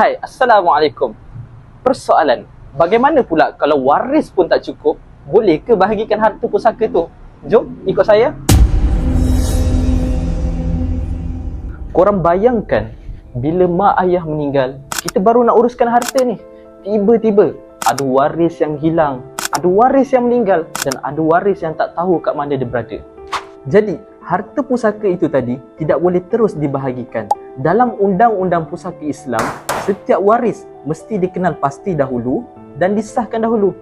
Hai, Assalamualaikum. Persoalan, bagaimana pula kalau waris pun tak cukup, boleh ke bahagikan harta pusaka tu? Jom, ikut saya. Korang bayangkan, bila mak ayah meninggal, kita baru nak uruskan harta ni. Tiba-tiba, ada waris yang hilang, ada waris yang meninggal dan ada waris yang tak tahu kat mana dia berada. Jadi, harta pusaka itu tadi tidak boleh terus dibahagikan. Dalam undang-undang pusaka Islam, setiap waris mesti dikenal pasti dahulu dan disahkan dahulu.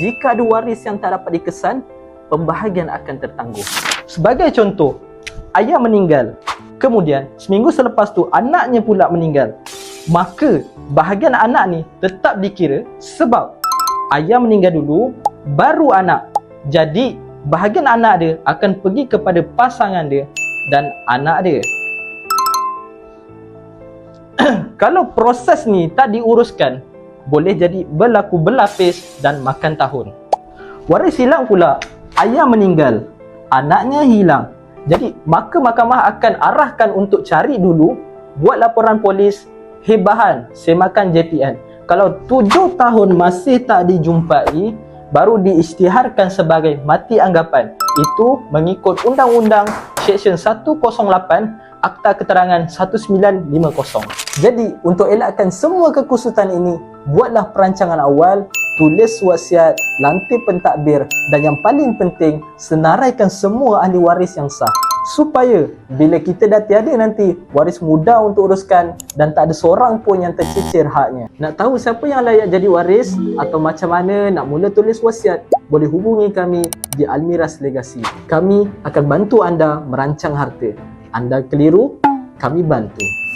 Jika ada waris yang tak dapat dikesan, pembahagian akan tertangguh. Sebagai contoh, ayah meninggal. Kemudian, seminggu selepas tu anaknya pula meninggal. Maka, bahagian anak ni tetap dikira sebab ayah meninggal dulu, baru anak. Jadi, bahagian anak dia akan pergi kepada pasangan dia dan anak dia. Kalau proses ni tak diuruskan, boleh jadi berlaku berlapis dan makan tahun. Waris hilang pula, ayah meninggal, anaknya hilang. Jadi, maka mahkamah akan arahkan untuk cari dulu, buat laporan polis, hebahan, semakan JPN. Kalau tujuh tahun masih tak dijumpai, baru diisytiharkan sebagai mati anggapan. Itu mengikut Undang-Undang Seksyen 108 Akta Keterangan 1950. Jadi, untuk elakkan semua kekusutan ini, buatlah perancangan awal, tulis wasiat, lantik pentadbir dan yang paling penting, senaraikan semua ahli waris yang sah. Supaya bila kita dah tiada nanti, waris mudah untuk uruskan dan tak ada seorang pun yang tercicir haknya. Nak tahu siapa yang layak jadi waris atau macam mana nak mula tulis wasiat, boleh hubungi kami di Almiras Legasi. Kami akan bantu anda merancang harta. Anda keliru, kami bantu.